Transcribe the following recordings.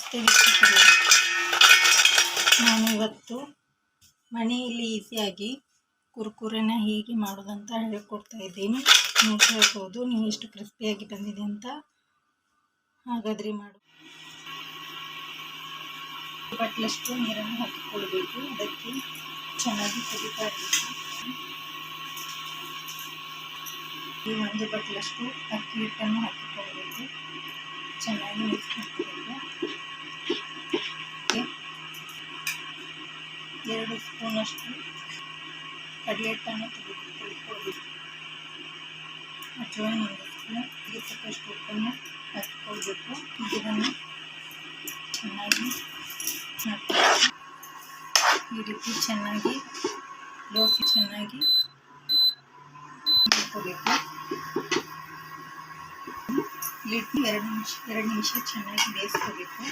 ನಮಸ್ತೆ ವೀಕ್ಷಕರೇ ನಾನು ಇವತ್ತು ಮನೆಯಲ್ಲಿ ಈಸಿಯಾಗಿ ಕುರ್ಕುರೆನ ಹೇಗೆ ಮಾಡೋದಂತ ಹೇಳ್ಕೊಡ್ತಾ ಇದ್ದೀನಿ. ನೀವು ಕೇಳ್ಬೋದು, ನೀವು ಎಷ್ಟು ಕ್ರಿಸ್ಪಿಯಾಗಿ ಬಂದಿದೆ ಅಂತ ಹಾಗಾದ್ರೆ ಮಾಡು. ಬಟ್ಲಷ್ಟು ನೀರನ್ನು ಹಾಕಿಕೊಳ್ಬೇಕು. ಅದಕ್ಕೆ ಚೆನ್ನಾಗಿ ಕುದಿತಾ ಇರಬೇಕು ಈ ಒಂದು ಬಟ್ಲಷ್ಟು ಅಕ್ಕಿ ಹಿಟ್ಟನ್ನು ಹಾಕಿಕೊಳ್ಬೇಕು. ಚೆನ್ನಾಗಿ ಮಿಕ್ಸ್ ಮಾಡ್ಕೊಬೇಕು ಎರಡು ಸ್ಪೂನಷ್ಟು ಕಡಲೆ ಹಿಟ್ಟನ್ನು ತೆಗೆದುಕೊಳ್ಬೇಕು ಅಜ್ವಾಯಿನ್ ಒಂದು ಸ್ಪೂನ್ ಇದಕ್ಕೆ ತಕ್ಕಷ್ಟು ಉಪ್ಪನ್ನು ಹಾಕಿಕೊಳ್ಬೇಕು ಇದನ್ನು ಚೆನ್ನಾಗಿ ಈ ರೀತಿ ಚೆನ್ನಾಗಿ ಲೋಸಿ ಚೆನ್ನಾಗಿ ಮಾಡ್ಕೋಬೇಕು ಲಿಡ್ ಎರಡು ನಿಮಿಷ ಎರಡು ನಿಮಿಷ ಚೆನ್ನಾಗಿ ಬೇಯಿಸ್ಕೋಬೇಕು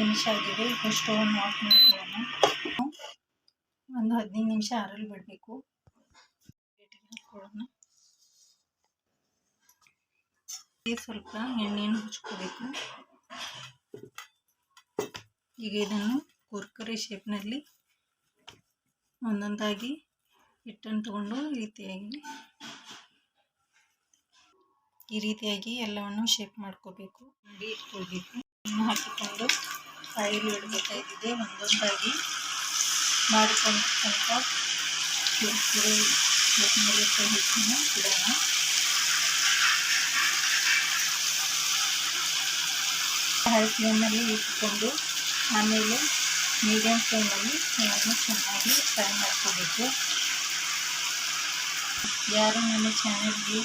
ನಿಮಿಷ ಆಗಿದೆ. ಸ್ಟೋವನ್ನು ಆಫ್ ಮಾಡ್ಕೊಳ್ಳೋಣ. ಒಂದು ಹದಿನೈದು ನಿಮಿಷ ಆರಲು ಬಿಡಬೇಕು. ಸ್ವಲ್ಪ ಎಣ್ಣೆಯನ್ನು ಹಚ್ಕೋಬೇಕು ಈಗ ಇದನ್ನು ಕುರ್ಕುರೆ ಶೇಪ್ನಲ್ಲಿ ಒಂದೊಂದಾಗಿ ಹಿಟ್ಟನ್ನು ತಗೊಂಡು ಈ ರೀತಿಯಾಗಿ ಈ ರೀತಿಯಾಗಿ ಎಲ್ಲವನ್ನು ಶೇಪ್ ಮಾಡ್ಕೋಬೇಕು. ಮಾಡಿ ಇಟ್ಕೊಳ್ಬೇಕು. ಹಾಕಿಕೊಂಡು ಕಾಯಿಲು ಇಡಬೇಕಾಗಿದೆ ಒಂದೊಂದಾಗಿ. ಮಾಡಿಕೊಂಡಂಥ ಕುರ್ಕುರೆ ಮೇಲೆ ಹಿಟ್ಟನ್ನು ಇಡೋಣ ಹೈ ಫ್ಲೇಮಲ್ಲಿ ಇಟ್ಕೊಂಡು ಆಮೇಲೆ ಮೀಡಿಯಮ್ ಫ್ಲೇಮಲ್ಲಿ ಅದನ್ನು ಚೆನ್ನಾಗಿ ಫ್ರೈ ಮಾಡ್ಕೋಬೇಕು ಯಾರು ನನ್ನ ಚಾನಲ್ಗೆ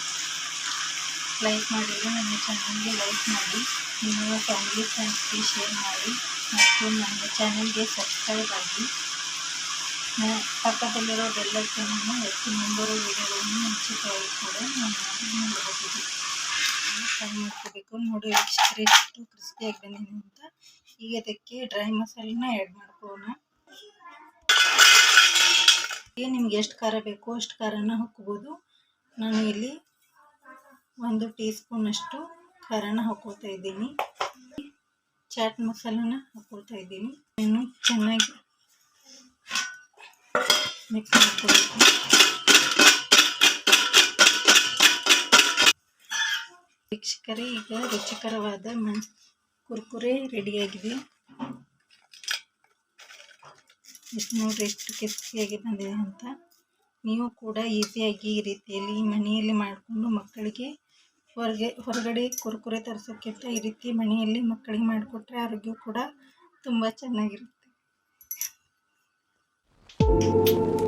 ಲೈಕ್ ಮಾಡಿಲ್ಲ ನನ್ನ ಚಾನಲ್ಗೆ ಲೈಕ್ ಮಾಡಿ ನಿಮ್ಮ ಫ್ಯಾಮಿಲಿ ಫ್ರೆಂಡ್ಸ್ಗೆ ಶೇರ್ ಮಾಡಿ ಮತ್ತು ನನ್ನ ಚಾನಲ್ಗೆ ಸಬ್ಸ್ಕ್ರೈಬ್ ಆಗಿ ಪಕ್ಕದಲ್ಲಿರೋ ಬೆಲ್ಲೈಕನನ್ನು ಹೆಚ್ಚು ಮುಂಬರೋ ವಿಡಿಯೋಗಳನ್ನು ಮುಂಚಿತವಾಗಿ ಕೂಡ ನಾನು ನೋಡಬಹುದು ಫ್ರೈ ಮಾಡ್ಕೋಬೇಕು. ನೋಡಿ ಎಷ್ಟು ಎಷ್ಟು ಕ್ರಿಸ್ಪಿಯಾಗಿ ಬಂದಿದೆ ಅಂತ. ಈಗ ಅದಕ್ಕೆ ಡ್ರೈ ಮಸಾಲನ್ನ ಆ್ಯಡ್ ಮಾಡ್ಕೋಣ ಈಗ ನಿಮ್ಗೆ ಎಷ್ಟು ಖಾರ ಬೇಕೋ ಅಷ್ಟು ಖಾರನ ಹಾಕ್ಕೋಬೋದು ನಾನು ಇಲ್ಲಿ ಒಂದು ಟೀ ಸ್ಪೂನಷ್ಟು ಖಾರನ ಹಾಕೋತಾ ಇದ್ದೀನಿ. ಚಾಟ್ ಮಸಾಲನ ಹಾಕೋತಾ ಇದ್ದೀನಿ. ಇನ್ನು ಚೆನ್ನಾಗಿ ಮಿಕ್ಸ್ ವೀಕ್ಷಕರೇ, ಈಗ ರುಚಿಕರವಾದ ಮಣ್ ಕುರ್ಕುರೆ ರೆಡಿಯಾಗಿದೆ. ಎಷ್ಟು ನೋಡ್ರಿ ಎಷ್ಟು ಕಿಸ್ಕಿಯಾಗಿ ಬಂದಿದೆ ಅಂತ. ನೀವು ಕೂಡ ಈಸಿಯಾಗಿ ಈ ರೀತಿಯಲ್ಲಿ ಮನೆಯಲ್ಲಿ ಮಾಡಿಕೊಂಡು ಮಕ್ಕಳಿಗೆ ಹೊರಗೆ, ಹೊರಗಡೆ ಕುರ್ಕುರೆ ತರಿಸೋಕ್ಕಿಂತ ಈ ರೀತಿ ಮನೆಯಲ್ಲಿ ಮಕ್ಕಳಿಗೆ ಮಾಡಿಕೊಟ್ರೆ ಆರೋಗ್ಯ ಕೂಡ ತುಂಬ ಚೆನ್ನಾಗಿರುತ್ತೆ. Thank you.